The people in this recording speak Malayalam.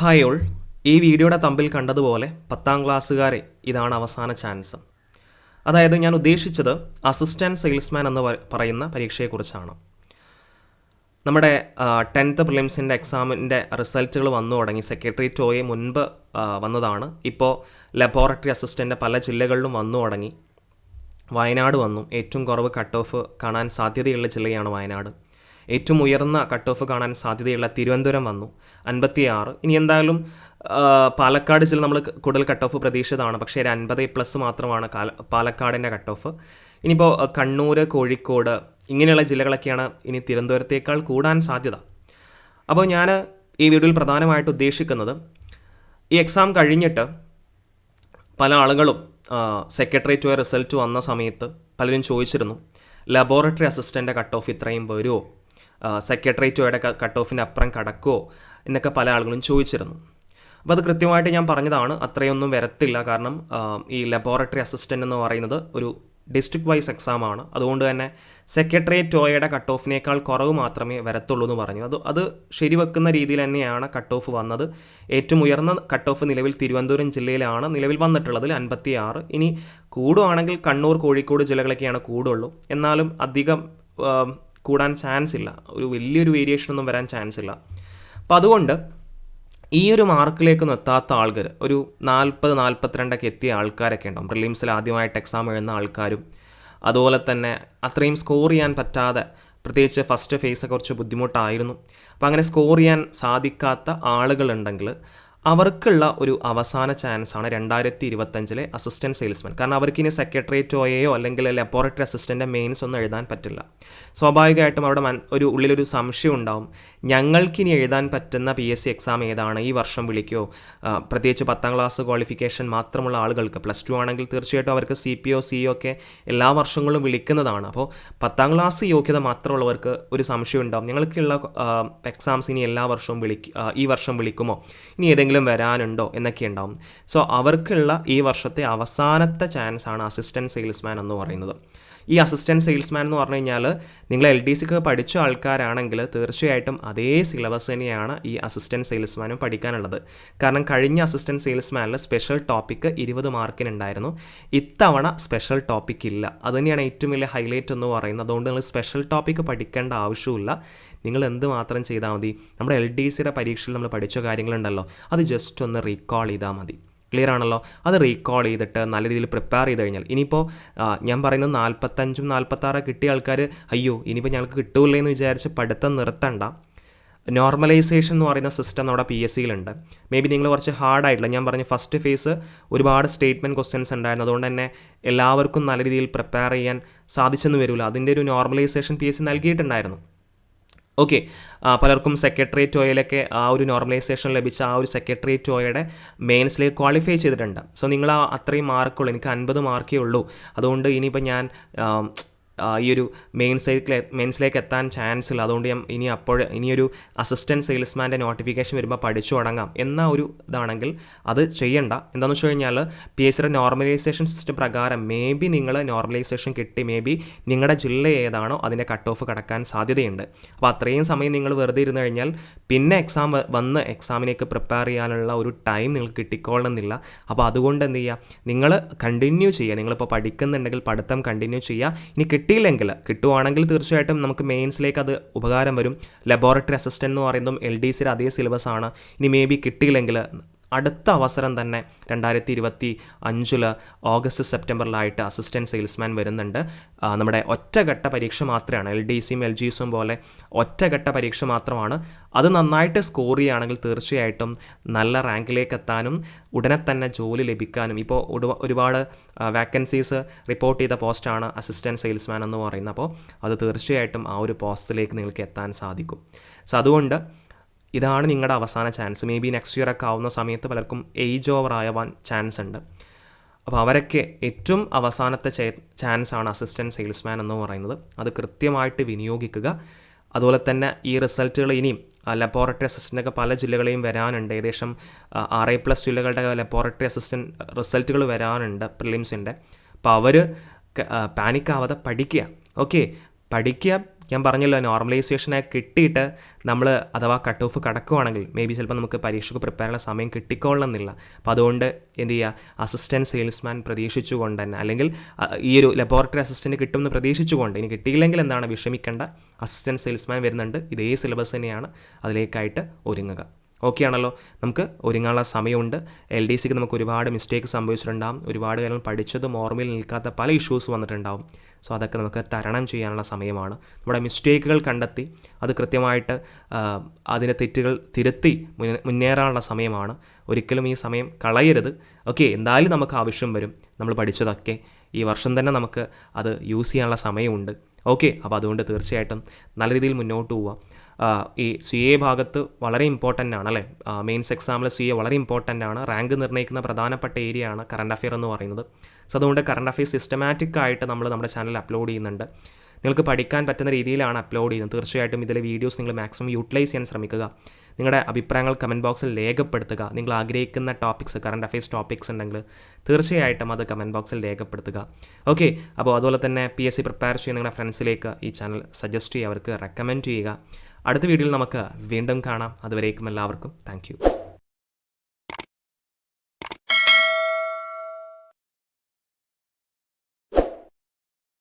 ഹായ് ഓൾ ഈ വീഡിയോയുടെ തമ്പിൽ കണ്ടതുപോലെ പത്താം ക്ലാസ്സുകാരെ ഇതാണ് അവസാന ചാൻസ് അതായത് ഞാൻ ഉദ്ദേശിച്ചത് അസിസ്റ്റന്റ് സെയിൽസ്മാൻ എന്ന് പറയുന്ന പരീക്ഷയെക്കുറിച്ചാണ്. നമ്മുടെ ടെൻത്ത് പ്രിലിംസിന്റെ എക്സാമിന്റെ റിസൾട്ടുകൾ വന്നു തുടങ്ങി. സെക്രട്ടേറിയറ്റ് ഒയെ മുൻപ് വന്നതാണ്. ഇപ്പോൾ ലബോറട്ടറി അസിസ്റ്റന്റ് പല ജില്ലകളിലും വന്നു തുടങ്ങി. വയനാട് വന്നു. ഏറ്റവും കുറവ് കട്ട് ഓഫ് കാണാൻ സാധ്യതയുള്ള ജില്ലയാണ് വയനാട്. ഏറ്റവും ഉയർന്ന കട്ട് ഓഫ് കാണാൻ സാധ്യതയുള്ള തിരുവനന്തപുരം വന്നു. അൻപത്തിയാറ്. ഇനി എന്തായാലും പാലക്കാട് ജില്ല നമ്മൾ കൂടുതൽ കട്ട് ഓഫ് പ്രതീക്ഷിതമാണ് പക്ഷേ ഒരു അൻപത് പ്ലസ് മാത്രമാണ് പാലക്കാടിന്റെ കട്ട് ഓഫ് ഇനിയിപ്പോൾ കണ്ണൂർ കോഴിക്കോട് ഇങ്ങനെയുള്ള ജില്ലകളൊക്കെയാണ് ഇനി തിരുവനന്തപുരത്തേക്കാൾ കൂടാൻ സാധ്യത. അപ്പോൾ ഞാൻ ഈ വീഡിയോയിൽ പ്രധാനമായിട്ട് ഉദ്ദേശിക്കുന്നത് ഈ എക്സാം കഴിഞ്ഞിട്ട് പല ആളുകളും സെക്രട്ടേറിയറ്റ് റിസൾട്ട് വന്ന സമയത്ത് പലരും ചോദിച്ചിരുന്നു ലബോറട്ടറി അസിസ്റ്റന്റ് കട്ട് ഓഫ് ഇത്രയും വരുമോ? സെക്രട്ടേറിയറ്റോയുടെ കട്ട് ഓഫിന്റെ അപ്പുറം കടക്കുമോ എന്നൊക്കെ പല ആളുകളും ചോദിച്ചിരുന്നു. അപ്പോൾ അത് കൃത്യമായിട്ട് ഞാൻ പറഞ്ഞതാണ്. അത്രയൊന്നും വരത്തില്ല. കാരണം ഈ ലബോറട്ടറി അസിസ്റ്റന്റ് എന്ന് പറയുന്നത് ഒരു ഡിസ്ട്രിക്ട് വൈസ് എക്സാം ആണ്. അതുകൊണ്ട് തന്നെ സെക്രട്ടേറിയറ്റ് ടോയയുടെ കട്ട് ഓഫിനേക്കാൾ കുറവ് മാത്രമേ വരത്തുള്ളൂ എന്ന് പറഞ്ഞു. അത് അത് ശരിവെക്കുന്ന രീതിയിൽ തന്നെയാണ് കട്ട് ഓഫ് വന്നത്. ഏറ്റവും ഉയർന്ന കട്ട് ഓഫ് നിലവിൽ തിരുവനന്തപുരം ജില്ലയിലാണ്. നിലവിൽ വന്നിട്ടുള്ളതിൽ അൻപത്തി ആറ് ഇനി കൂടുവാണെങ്കിൽ കണ്ണൂർ കോഴിക്കോട് ജില്ലകളൊക്കെയാണ് കൂടുള്ളൂ. എന്നാലും അധികം കൂടാൻ ചാൻസ് ഇല്ല. ഒരു വലിയൊരു വേരിയേഷൻ ഒന്നും വരാൻ ചാൻസ് ഇല്ല. അപ്പം അതുകൊണ്ട് ഈ ഒരു മാർക്കിലേക്കൊന്നും എത്താത്ത ആൾക്കാർ ഒരു നാൽപ്പത് നാൽപ്പത്തിരണ്ടൊക്കെ എത്തിയ ആൾക്കാരൊക്കെ ഉണ്ടാവും. പ്രിലിംസിൽ ആദ്യമായിട്ട് എക്സാം എഴുതുന്ന ആൾക്കാരും അതുപോലെ തന്നെ അത്രയും സ്കോർ ചെയ്യാൻ പറ്റാതെ പ്രത്യേകിച്ച് ഫസ്റ്റ് ഫേസ് കുറച്ച് ബുദ്ധിമുട്ടായിരുന്നു. അപ്പോൾ അങ്ങനെ സ്കോർ ചെയ്യാൻ സാധിക്കാത്ത ആളുകളുണ്ടെങ്കിൽ അവർക്കുള്ള ഒരു അവസാന ചാൻസ് ആണ് രണ്ടായിരത്തി ഇരുപത്തഞ്ചിലെ അസിസ്റ്റന്റ് സെയിൽസ്മാൻ കാരണം അവർക്ക് ഇനി സെക്രട്ടേറിയറ്റ് അല്ലെങ്കിൽ ലബോറട്ടറി അസിസ്റ്റന്റ് മെയിൻസ് ഒന്നും എഴുതാൻ പറ്റില്ല. സ്വാഭാവികമായിട്ടും അവിടെ ഒരു ഉള്ളിലൊരു സംശയം ഉണ്ടാവും. ഞങ്ങൾക്കിനി എഴുതാൻ പറ്റുന്ന പി എസ് സി എക്സാം ഏതാണ്? ഈ വർഷം വിളിക്കുമോ ആ, പ്രത്യേകിച്ച് പത്താം ക്ലാസ് ക്വാളിഫിക്കേഷൻ മാത്രമുള്ള ആളുകൾക്ക്. പ്ലസ് ടു ആണെങ്കിൽ തീർച്ചയായിട്ടും അവർക്ക് C P O C O ഒക്കെ എല്ലാ വർഷങ്ങളും വിളിക്കുന്നതാണ്. അപ്പോൾ പത്താം ക്ലാസ് യോഗ്യത മാത്രമുള്ളവർക്ക് ഒരു സംശയം ഉണ്ടാവും. ഞങ്ങൾക്കുള്ള എക്സാംസ് ഇനി എല്ലാ വർഷവും വിളിക്കും ഈ വർഷം വിളിക്കുമോ? ഇനി ഏതെങ്കിലും വരാനുണ്ടോ എന്നൊക്കെ ഉണ്ടാവും. സോ അവർക്കുള്ള ഈ വർഷത്തെ അവസാനത്തെ ചാൻസ് ആണ് അസിസ്റ്റന്റ് സെയിൽസ്മാൻ എന്ന് പറയുന്നത്. ഈ അസിസ്റ്റന്റ് സെയിൽസ്മാൻ എന്ന് പറഞ്ഞു കഴിഞ്ഞാൽ നിങ്ങൾ എൽ ഡി സിക്ക് പഠിച്ച ആൾക്കാരാണെങ്കിൽ തീർച്ചയായിട്ടും അതേ സിലബസ് തന്നെയാണ് ഈ അസിസ്റ്റന്റ് സെയിൽസ്മാനും പഠിക്കാനുള്ളത്. കാരണം കഴിഞ്ഞ അസിസ്റ്റന്റ് സെയിൽസ്മാനിൽ സ്പെഷ്യൽ ടോപ്പിക്ക് ഇരുപത് മാർക്കിനുണ്ടായിരുന്നു ഇത്തവണ സ്പെഷ്യൽ ടോപ്പിക് ഇല്ല. അതുതന്നെയാണ് ഏറ്റവും വലിയ ഹൈലൈറ്റ് എന്ന് പറയുന്നത്. അതുകൊണ്ട് നിങ്ങൾ സ്പെഷ്യൽ ടോപ്പിക്ക് പഠിക്കേണ്ട ആവശ്യമില്ല നിങ്ങൾ എന്ത് മാത്രം ചെയ്താൽ മതി? നമ്മുടെ എൽ ഡി സിയുടെ പരീക്ഷയിൽ നമ്മൾ പഠിച്ച കാര്യങ്ങളുണ്ടല്ലോ അത് ജസ്റ്റ് ഒന്ന് റീകോൾ ചെയ്താൽ മതി. ക്ലിയർ ആണല്ലോ? അത് റീകോൾ ചെയ്തിട്ട് നല്ല രീതിയിൽ പ്രിപ്പയർ ചെയ്ത് കഴിഞ്ഞാൽ ഇനിയിപ്പോൾ ഞാൻ പറയുന്നത് നാൽപ്പത്തഞ്ചും നാൽപ്പത്താറ് കിട്ടിയ ആൾക്കാർ അയ്യോ ഇനിയിപ്പോൾ ഞങ്ങൾക്ക് കിട്ടൂലേ എന്ന് വിചാരിച്ച് പഠിത്തം നിർത്തണ്ട. നോർമലൈസേഷൻ എന്ന് പറയുന്ന സിസ്റ്റം നമ്മുടെ പി എസ് സിയിലുണ്ട് മേ ബി നിങ്ങൾ കുറച്ച് ഹാർഡായിട്ടില്ല ഞാൻ പറഞ്ഞ ഫസ്റ്റ് ഫേസ് ഒരുപാട് സ്റ്റേറ്റ്മെന്റ് ക്വസ്റ്റ്യൻസ് ഉണ്ടായിരുന്നു. അതുകൊണ്ട് തന്നെ എല്ലാവർക്കും നല്ല രീതിയിൽ പ്രിപ്പയർ ചെയ്യാൻ സാധിച്ചെന്ന് വരില്ല. അതിന്റെ ഒരു നോർമലൈസേഷൻ പി എസ് സി നൽകിയിട്ടുണ്ടായിരുന്നു. ഓക്കെ. പലർക്കും സെക്രട്ടേറിയറ്റ് ഓയിലൊക്കെ ആ ഒരു നോർമലൈസേഷൻ ലഭിച്ച ആ ഒരു സെക്രട്ടേറിയറ്റ് ഓയുടെ മെയിൻസിലേക്ക് ക്വാളിഫൈ ചെയ്തിട്ടുണ്ട്. സോ നിങ്ങൾ ആ അത്രയും മാർക്കുള്ളൂ എനിക്ക് അൻപത് മാർക്കേ ഉള്ളൂ. അതുകൊണ്ട് ഇനിയിപ്പോൾ ഞാൻ ഈ ഒരു മെയിൻ മെയിൻസിലേക്ക് മെയിൻസിലേക്ക് എത്താൻ ചാൻസ് ഇല്ല. അതുകൊണ്ട് ഞാൻ ഇനി അപ്പോൾ ഇനിയൊരു അസിസ്റ്റന്റ് സെയിൽസ്മാന്റെ നോട്ടിഫിക്കേഷൻ വരുമ്പോൾ പഠിച്ചു തുടങ്ങാം എന്ന ഒരു ഇതാണെങ്കിൽ അത് ചെയ്യണ്ട. എന്താണെന്ന് വെച്ച് കഴിഞ്ഞാൽ പി എസ് സിയുടെ നോർമലൈസേഷൻ സിസ്റ്റം പ്രകാരം മേ ബി നിങ്ങൾ നോർമലൈസേഷൻ കിട്ടി. മേ ബി നിങ്ങളുടെ ജില്ല ഏതാണോ അതിന്റെ കട്ട് ഓഫ് കടക്കാൻ സാധ്യതയുണ്ട്. അപ്പോൾ അത്രയും സമയം നിങ്ങൾ വെറുതെ ഇരുന്ന് കഴിഞ്ഞാൽ പിന്നെ എക്സാം വന്ന് എക്സാമിനേക്ക് പ്രിപ്പയർ ചെയ്യാനുള്ള ഒരു ടൈം നിങ്ങൾക്ക് കിട്ടിക്കൊള്ളണമെന്നില്ല അപ്പോൾ അതുകൊണ്ട് എന്ത് ചെയ്യുക നിങ്ങൾ കണ്ടിന്യൂ ചെയ്യുക. നിങ്ങളിപ്പോൾ പഠിക്കുന്നുണ്ടെങ്കിൽ പഠിത്തം കണ്ടിന്യൂ ചെയ്യുക. ഇനി കിട്ടിയില്ലെങ്കിൽ കിട്ടുവാണെങ്കിൽ തീർച്ചയായിട്ടും നമുക്ക് മെയിൻസിലേക്ക് അത് ഉപകാരം വരും. ലബോറട്ടറി അസിസ്റ്റന്റ് എന്ന് പറയുന്നതും എൽ ഡി സിയുടെ അതേ സിലബസ് ആണ്. ഇനി മേ ബി കിട്ടിയില്ലെങ്കിൽ അടുത്ത അവസരം തന്നെ രണ്ടായിരത്തി ഇരുപത്തി അഞ്ചിൽ ഓഗസ്റ്റ് സെപ്റ്റംബറിലായിട്ട് അസിസ്റ്റന്റ് സെയിൽസ്മാൻ വരുന്നുണ്ട്. നമ്മുടെ ഒറ്റഘട്ട പരീക്ഷ മാത്രമാണ്. എൽ ഡി സിയും എൽ ജി എസും പോലെ ഒറ്റഘട്ട പരീക്ഷ മാത്രമാണ്. അത് നന്നായിട്ട് സ്കോർ ചെയ്യുകയാണെങ്കിൽ തീർച്ചയായിട്ടും നല്ല റാങ്കിലേക്ക് എത്താനും ഉടനെ തന്നെ ജോലി ലഭിക്കാനും. ഇപ്പോൾ ഒരുപാ- ഒരുപാട് വാക്കൻസീസ് റിപ്പോർട്ട് ചെയ്ത പോസ്റ്റാണ് അസിസ്റ്റന്റ് സെയിൽസ്മാൻ എന്ന് പറയുന്നത്. അപ്പോൾ അത് തീർച്ചയായിട്ടും ആ ഒരു പോസ്റ്റിലേക്ക് നിങ്ങൾക്ക് എത്താൻ സാധിക്കും. സോ അതുകൊണ്ട് ഇതാണ് നിങ്ങളുടെ അവസാന chance maybe next year ഒക്കെ ആവുന്ന സമയത്ത് പലർക്കും ഏജ് ഓവർ ആവാൻ ചാൻസ് ഉണ്ട്. അപ്പോൾ അവരൊക്കെ ഏറ്റവും അവസാനത്തെ ചാൻസ് ആണ് അസിസ്റ്റന്റ് സെയിൽസ്മാൻ എന്ന് പറയുന്നത്. അത് കൃത്യമായിട്ട് വിനിയോഗിക്കുക. അതുപോലെ തന്നെ ഈ റിസൾട്ടുകൾ ഇനിയും ലബോറട്ടറി അസിസ്റ്റന്റൊക്കെ പല ജില്ലകളെയും വരാനുണ്ട്. ഏകദേശം ആറ് പ്ലസ് ജില്ലകളുടെ ലബോറട്ടറി അസിസ്റ്റന്റ് റിസൾട്ടുകൾ വരാനുണ്ട് പ്രിലിംസിന്റെ അപ്പോൾ അവർ പാനിക്കാവാതെ പഠിക്കുക. ഓക്കെ പഠിക്കുക ഞാൻ പറഞ്ഞല്ലോ നോർമലൈസേഷനെ കിട്ടിയിട്ട് നമ്മൾ അഥവാ കട്ട് ഓഫ് കടക്കുവാണെങ്കിൽ മേ ബി ചിലപ്പോൾ നമുക്ക് പരീക്ഷയ്ക്ക് പ്രിപ്പയർ ചെയ്യാനുള്ള സമയം കിട്ടിക്കൊള്ളണമെന്നില്ല. അപ്പോൾ അതുകൊണ്ട് എന്ത് ചെയ്യുക അസിസ്റ്റന്റ് സെയിൽസ്മാൻ പ്രതീക്ഷിച്ചുകൊണ്ട് തന്നെ അല്ലെങ്കിൽ ഈ ഒരു ലബോറട്ടറി അസിസ്റ്റന്റ് കിട്ടുമെന്ന് പ്രതീക്ഷിച്ചുകൊണ്ട് ഇനി കിട്ടിയില്ലെങ്കിൽ എന്താണ്? വിഷമിക്കേണ്ട. അസിസ്റ്റന്റ് സെയിൽസ്മാൻ വരുന്നുണ്ട്. ഇതേ സിലബസ് തന്നെയാണ് അതിലേക്കായിട്ട് ഒരുങ്ങുക. ഓക്കെ ആണല്ലോ നമുക്ക് ഒരുങ്ങാനുള്ള സമയമുണ്ട്. എൽ ഡി സിക്ക് നമുക്ക് ഒരുപാട് മിസ്റ്റേക്ക് സംഭവിച്ചിട്ടുണ്ടാകും ഒരുപാട് കാര്യങ്ങൾ പഠിച്ചതും ഓർമ്മയിൽ നിൽക്കാത്ത പല ഇഷ്യൂസ് വന്നിട്ടുണ്ടാവും. സോ അതൊക്കെ നമുക്ക് തരണം ചെയ്യാനുള്ള സമയമാണ്. നമ്മുടെ മിസ്റ്റേക്കുകൾ കണ്ടെത്തി അത് കൃത്യമായിട്ട് അതിന്റെ തെറ്റുകൾ തിരുത്തി മുന്നേറാനുള്ള സമയമാണ്. ഒരിക്കലും ഈ സമയം കളയരുത്. ഓക്കെ എന്തായാലും നമുക്ക് ആവശ്യം വരും. നമ്മൾ പഠിച്ചതൊക്കെ. ഈ വർഷം തന്നെ നമുക്ക് അത് യൂസ് ചെയ്യാനുള്ള സമയമുണ്ട്. ഓക്കെ അപ്പോൾ അതുകൊണ്ട് തീർച്ചയായിട്ടും നല്ല രീതിയിൽ മുന്നോട്ട് പോവുക ആ, ഈ സി എ ഭാഗത്ത് വളരെ ഇമ്പോർട്ടന്റ് ആണ് അല്ലേ? മെയിൻസ് എക്സാമിൽ സി എ വളരെ ഇമ്പോർട്ടന്റ് ആണ്. റാങ്ക് നിർണയിക്കുന്ന പ്രധാനപ്പെട്ട ഏരിയ ആണ് കറണ്ട് അഫെയർ എന്ന് പറയുന്നത്. സോ അതുകൊണ്ട് കറണ്ട് അഫെയർ സിസ്റ്റമാറ്റിക് ആയിട്ട് നമ്മൾ നമ്മുടെ ചാനൽ അപ്ലോഡ് ചെയ്യുന്നുണ്ട്. നിങ്ങൾക്ക് പഠിക്കാൻ പറ്റുന്ന രീതിയിലാണ് അപ്ലോഡ് ചെയ്യുന്നത്. തീർച്ചയായിട്ടും ഇതിലെ വീഡിയോസ് നിങ്ങൾ മാക്സിമം യൂട്ടിലൈസ് ചെയ്യാൻ ശ്രമിക്കുക. നിങ്ങളുടെ അഭിപ്രായങ്ങൾ കമന്റ് ബോക്സിൽ രേഖപ്പെടുത്തുക. നിങ്ങൾ ആഗ്രഹിക്കുന്ന ടോപ്പിക്സ് കറണ്ട് അഫയേഴ്സ് ടോപ്പിക്സ് ഉണ്ടെങ്കിൽ തീർച്ചയായിട്ടും അത് കമന്റ് ബോക്സിൽ രേഖപ്പെടുത്തുക. ഓക്കെ അപ്പോൾ അതുപോലെ തന്നെ പി എസ് സി പ്രിപ്പയർ ചെയ്യുന്ന നിങ്ങളുടെ ഫ്രണ്ട്സിലേക്ക് ഈ ചാനൽ സജസ്റ്റ് ചെയ്യുക. അവർക്ക് റെക്കമെൻഡ് ചെയ്യുക. അടുത്ത വീഡിയോയിൽ നമുക്ക് വീണ്ടും കാണാം. അതുവരേക്കും എല്ലാവർക്കും താങ്ക്